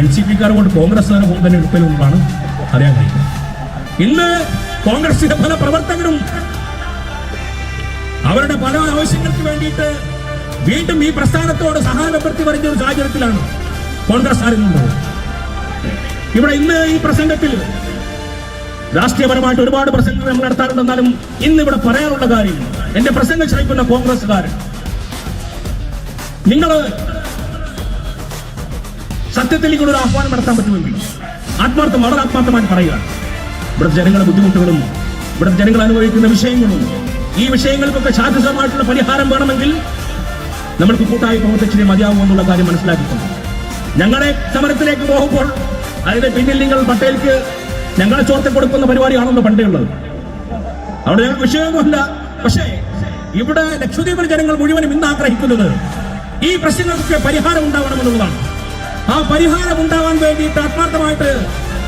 N C പിക്കാർ കൊണ്ട് കോൺഗ്രസ്സുകാരെ കൊണ്ട് തന്നെ എടുക്കലുമാണ് അറിയാൻ കഴിയുന്നത്. ഇന്ന് കോൺഗ്രസിന്റെ പല പ്രവർത്തകരും അവരുടെ പല ആവശ്യങ്ങൾക്ക് വേണ്ടിയിട്ട് വീണ്ടും ഈ പ്രസ്ഥാനത്തോട് സഹാനുഭൂതി പറഞ്ഞ ഒരു സാഹചര്യത്തിലാണ് കോൺഗ്രസ് അറിയുന്നത് ഇവിടെ ഇന്ന് ഈ പ്രസംഗത്തിൽ രാഷ്ട്രീയപരമായിട്ട് ഒരുപാട് പ്രസംഗങ്ങൾ നമ്മൾ നടത്താറുണ്ട്. എന്നാലും ഇന്ന് ഇവിടെ പറയാനുള്ള കാര്യം എന്റെ പ്രസംഗം ശ്രമിക്കുന്ന കോൺഗ്രസ്സുകാരൻ. നിങ്ങൾ സത്യത്തിലേക്ക് ഒരു ആഹ്വാനം നടത്താൻ പറ്റുമെങ്കിൽ ആത്മാർത്ഥം വളരെ ആത്മാർത്ഥമായി പറയുക. ഇവിടുത്തെ ജനങ്ങളുടെ ബുദ്ധിമുട്ടുകളും ഇവിടുത്തെ ജനങ്ങൾ അനുഭവിക്കുന്ന വിഷയങ്ങളും ഈ വിഷയങ്ങൾക്കൊക്കെ ശാശ്വതമായിട്ടുള്ള പരിഹാരം വേണമെങ്കിൽ നമ്മൾക്ക് കൂട്ടായി പ്രവർത്തിച്ചേ മതിയാവും എന്നുള്ള കാര്യം മനസ്സിലാക്കിക്കൊണ്ട്. ഞങ്ങളെ സമരത്തിലേക്ക് പോകുമ്പോൾ അതിന്റെ പിന്നിൽ നിങ്ങൾ പട്ടേൽക്ക് ഞങ്ങളെ ചോർത്തി കൊടുക്കുന്ന പരിപാടിയാണല്ലോ പണ്ടേ ഉള്ളത്. അവിടെ ഞങ്ങൾക്ക് വിഷയമൊന്നുമില്ല. പക്ഷേ ഇവിടെ ലക്ഷദ്വീപിലെ ജനങ്ങൾ മുഴുവനും ഇന്ന് ആഗ്രഹിക്കുന്നത് ഈ പ്രശ്നങ്ങൾക്കൊക്കെ പരിഹാരം ഉണ്ടാവണമെന്നുള്ളതാണ് ആ പരിഹാരം ഉണ്ടാവാൻ വേണ്ടിയിട്ട് ആത്മാർത്ഥമായിട്ട്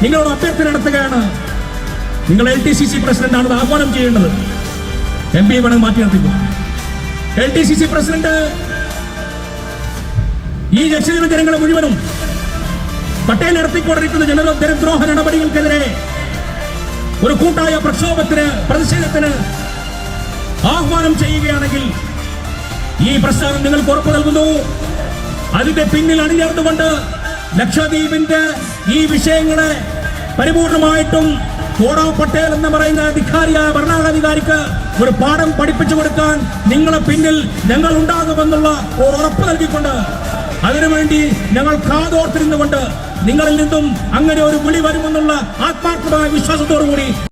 നിങ്ങളോട് അഭ്യർത്ഥന നടത്തുകയാണ്. നിങ്ങൾ L T C C president ആണ് ആഹ്വാനം ചെയ്യേണ്ടത്. എം പി വേണമെങ്കിൽ മാറ്റി നിർത്തിക്കും. L T C C president ഈ ലക്ഷദ്വീപ് ജനങ്ങളെ മുഴുവനും പട്ടേൽ നടത്തിക്കൊണ്ടിരിക്കുന്ന ജനറൽ ജനദ്രോഹ നടപടികൾക്കെതിരെ ഒരു കൂട്ടായ പ്രക്ഷോഭത്തിന് പ്രതിഷേധത്തിന് ആഹ്വാനം ചെയ്യുകയാണെങ്കിൽ ഈ പ്രസ്ഥാനം നിങ്ങൾക്ക് ഉറപ്പ് നൽകുന്നു. അതിന്റെ പിന്നിൽ അണിചേർന്നുകൊണ്ട് ലക്ഷദ്വീപിന്റെ ഈ വിഷയങ്ങളെ പരിപൂർണമായിട്ടും ഗോഡവ് പട്ടേൽ എന്ന് പറയുന്ന അധികാരിയായ ഭരണാധികാരിക്ക് ഒരു പാഠം പഠിപ്പിച്ചു കൊടുക്കാൻ നിങ്ങളെ പിന്നിൽ ഞങ്ങൾ ഉണ്ടാകുമെന്നുള്ള ഒരു ഉറപ്പ് നൽകിക്കൊണ്ട് അതിനുവേണ്ടി ഞങ്ങൾ കാതോർത്തിരുന്നുകൊണ്ട് നിങ്ങളിൽ നിന്നും അങ്ങനെ ഒരു വിളി വരുമെന്നുള്ള ആത്മാർത്ഥമായ വിശ്വാസത്തോടു കൂടി